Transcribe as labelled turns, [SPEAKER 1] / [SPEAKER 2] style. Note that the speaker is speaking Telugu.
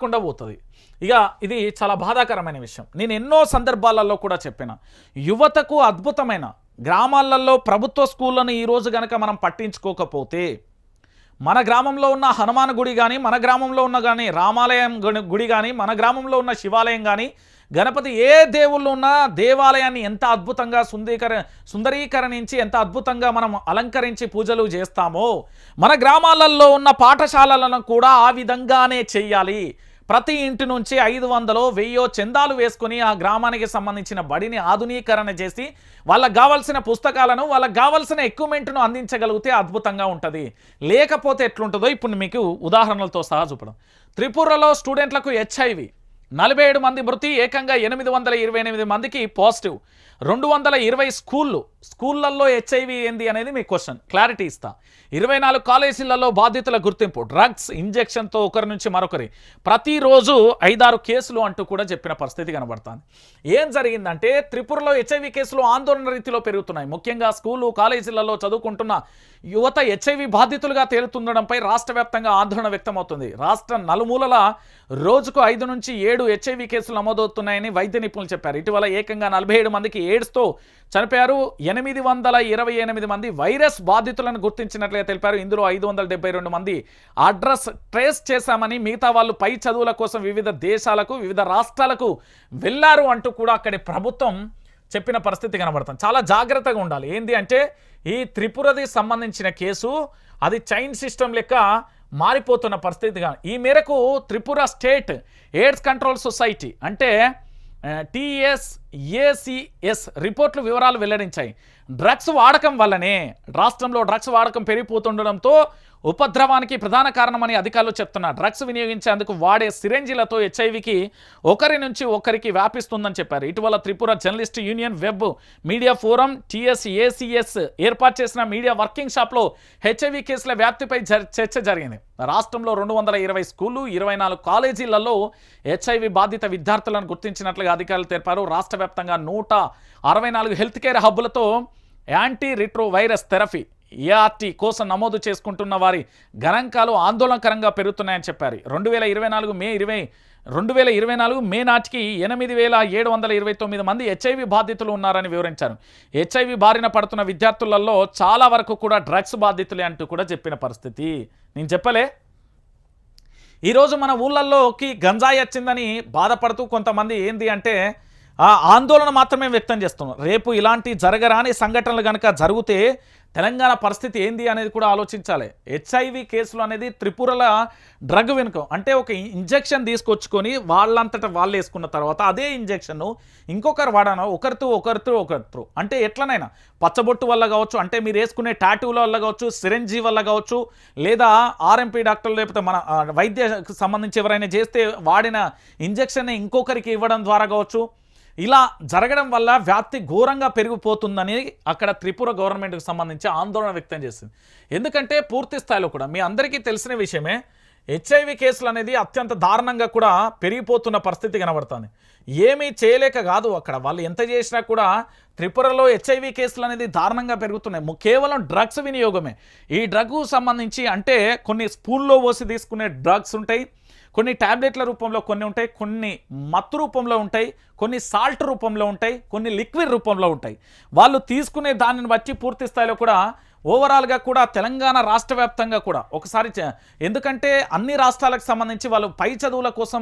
[SPEAKER 1] కుండా పోతుంది. ఇక ఇది చాలా బాధాకరమైన విషయం. నేను ఎన్నో సందర్భాలలో కూడా చెప్పిన యువతకు అద్భుతమైన గ్రామాలలో ప్రభుత్వ స్కూళ్ళను ఈరోజు గనక మనం పట్టించుకోకపోతే మన గ్రామంలో ఉన్న హనుమాన్ గుడి కానీ మన గ్రామంలో ఉన్న కానీ రామాలయం గుడి- కానీ మన గ్రామంలో ఉన్న శివాలయం కానీ గణపతి ఏ దేవుళ్ళు ఉన్నా దేవాలయాన్ని ఎంత అద్భుతంగా సుందీకర సుందరీకరణించి ఎంత అద్భుతంగా మనం అలంకరించి పూజలు చేస్తామో మన గ్రామాలలో ఉన్న పాఠశాలలను కూడా ఆ విధంగానే చెయ్యాలి ప్రతి ఇంటి నుంచి ఐదు వందలో వెయ్యో చందాలు వేసుకుని ఆ గ్రామానికి సంబంధించిన బడిని ఆధునీకరణ చేసి వాళ్ళకు కావాల్సిన పుస్తకాలను వాళ్ళకు కావాల్సిన ఎక్విప్మెంట్ను అందించగలిగితే అద్భుతంగా ఉంటుంది. లేకపోతే ఎట్లుంటుందో ఇప్పుడు మీకు ఉదాహరణలతో సహా చూపడం త్రిపురలో స్టూడెంట్లకు హెచ్ఐవి. నలభై ఏడు మంది మృతి ఏకంగా ఎనిమిది వందల ఇరవై ఎనిమిది మందికి పాజిటివ్. రెండు వందల ఇరవై స్కూళ్ళు. స్కూళ్ళల్లో హెచ్ఐవి ఏంది అనేది మీ క్వశ్చన్. క్లారిటీ ఇస్తా. ఇరవై నాలుగు కాలేజీలలో బాధితుల గుర్తింపు డ్రగ్స్ ఇంజెక్షన్తో ఒకరి నుంచి మరొకరి. ప్రతిరోజు ఐదారు కేసులు అంటూ కూడా చెప్పిన పరిస్థితి కనబడుతుంది. ఏం జరిగిందంటే త్రిపురలో హెచ్ఐవి కేసులు ఆందోళన రీతిలో పెరుగుతున్నాయి. ముఖ్యంగా స్కూలు కాలేజీలలో చదువుకుంటున్న యువత హెచ్ఐవి బాధితులుగా తేలుతుండడంపై రాష్ట్ర వ్యాప్తంగా ఆందోళన వ్యక్తమవుతుంది. రాష్ట్ర నలుమూలల రోజుకు ఐదు నుంచి ఏడు హెచ్ఐవి కేసులు నమోదవుతున్నాయని వైద్య నిపుణులు చెప్పారు. ఇటీవల ఏకంగా నలభై ఏడు మందికి ఎయిడ్స్తో చనిపోయారు. ఎనిమిది వందల ఇరవై ఎనిమిది మంది వైరస్ బాధితులను గుర్తించినట్లుగా తెలిపారు. ఇందులో ఐదు వందల డెబ్బై రెండు మంది అడ్రస్ ట్రేస్ చేశామని మిగతా వాళ్ళు పై చదువుల కోసం వివిధ దేశాలకు వివిధ రాష్ట్రాలకు వెళ్ళారు అంటూ కూడా అక్కడి ప్రభుత్వం చెప్పిన పరిస్థితి కనబడుతుంది. చాలా జాగ్రత్తగా ఉండాలి. ఏంది అంటే ఈ త్రిపురది సంబంధించిన కేసు అది చైన్ సిస్టమ్ లెక్క మారిపోతున్న పరిస్థితిగా ఈ మేరకు Tripura state AIDS control society అంటే టిఎస్ఏసిఎస్ రిపోర్ట్లు వివరాలు వెల్లడించాయి. డ్రగ్స్ వాడకం వల్లనే రాష్ట్రంలో డ్రగ్స్ వాడకం పెరిగిపోతుండడంతో ఉపద్రవానికి ప్రధాన కారణమని అధికారులు చెప్తున్నారు. డ్రగ్స్ వినియోగించేందుకు వాడే సిరెంజీలతో హెచ్ఐవికి ఒకరి నుంచి ఒకరికి వ్యాపిస్తుందని చెప్పారు. ఇటీవల Tripura journalist union web media forum TSACS ఏర్పాటు చేసిన మీడియా వర్కింగ్ షాప్లో హెచ్ఐవి కేసుల వ్యాప్తిపై చర్చ జరిగింది. రాష్ట్రంలో రెండు వందల ఇరవై స్కూళ్ళు ఇరవై నాలుగు కాలేజీలలో హెచ్ఐవి బాధిత విద్యార్థులను గుర్తించినట్లుగా అధికారులు తెలిపారు. రాష్ట్ర వ్యాప్తంగా నూట అరవై నాలుగు health care హబ్బులతో anti retro virus therapy ART కోసం నమోదు చేసుకుంటున్న వారి గణాంకాలు ఆందోళనకరంగా పెరుగుతున్నాయని చెప్పారు. రెండు వేల ఇరవై నాలుగు మే ఇరవై రెండు వేల ఇరవై నాలుగు మే నాటికి ఎనిమిది వేల ఏడు వందల ఇరవై తొమ్మిది మంది హెచ్ఐవి బాధితులు ఉన్నారని వివరించారు. హెచ్ఐవి బారిన పడుతున్న విద్యార్థులలో చాలా వరకు కూడా డ్రగ్స్ బాధితులే అంటూ కూడా చెప్పిన పరిస్థితి. నేను చెప్పలే? ఈరోజు మన ఊళ్ళల్లోకి గంజాయి వచ్చిందని బాధపడుతూ కొంతమంది ఏంది అంటే ఆందోళన మాత్రమే వ్యక్తం చేస్తున్నాం. రేపు ఇలాంటి జరగరాని సంఘటనలు కనుక జరిగితే తెలంగాణ పరిస్థితి ఏంది అనేది కూడా ఆలోచించాలి. హెచ్ఐవి కేసులు అనేది త్రిపురల డ్రగ్ వెనుక అంటే ఒక ఇంజెక్షన్ తీసుకొచ్చుకొని వాళ్ళంతటా వాళ్ళు వేసుకున్న తర్వాత అదే ఇంజెక్షన్ను ఇంకొకరు వాడాను? ఒకరితో ఒకరితో ఒకరితో. అంటే ఎట్లనైనా పచ్చబొట్టు వల్ల కావచ్చు అంటే మీరు వేసుకునే టాటూల వల్ల కావచ్చు సిరంజీ వల్ల కావచ్చు లేదా ఆర్ఎంపీ డాక్టర్లు లేకపోతే మన వైద్య వైద్యకు సంబంధించి ఎవరైనా చేస్తే వాడిన ఇంజెక్షన్ ఇంకొకరికి ఇవ్వడం ద్వారా కావచ్చు ఇలా జరగడం వల్ల వ్యాప్తి ఘోరంగా పెరిగిపోతుందని అక్కడ త్రిపుర గవర్నమెంట్కి సంబంధించి ఆందోళన వ్యక్తం చేసింది. ఎందుకంటే పూర్తి స్థాయిలో కూడా మీ అందరికీ తెలిసిన విషయమే హెచ్ఐవి కేసులు అనేది అత్యంత దారుణంగా కూడా పెరిగిపోతున్న పరిస్థితి కనబడుతుంది. ఏమీ చేయలేక కాదు అక్కడ. వాళ్ళు ఎంత చేసినా కూడా త్రిపురలో హెచ్ఐవి కేసులు అనేది దారుణంగా పెరుగుతున్నాయి. కేవలం డ్రగ్స్ వినియోగమే. ఈ డ్రగ్కు సంబంధించి అంటే కొన్ని స్పూన్లో పోసి తీసుకునే డ్రగ్స్ ఉంటాయి. కొన్ని టాబ్లెట్ల రూపంలో కొన్ని ఉంటాయి కొన్ని మత్తు రూపంలో ఉంటాయి కొన్ని సాల్ట్ రూపంలో ఉంటాయి కొన్ని లిక్విడ్ రూపంలో ఉంటాయి. వాళ్ళు తీసుకునే దానిని బట్టి పూర్తి స్థాయిలో కూడా ఓవరాల్గా కూడా తెలంగాణ రాష్ట్ర వ్యాప్తంగా కూడా ఒకసారి ఎందుకంటే అన్ని రాష్ట్రాలకు సంబంధించి వాళ్ళు పై చదువుల కోసం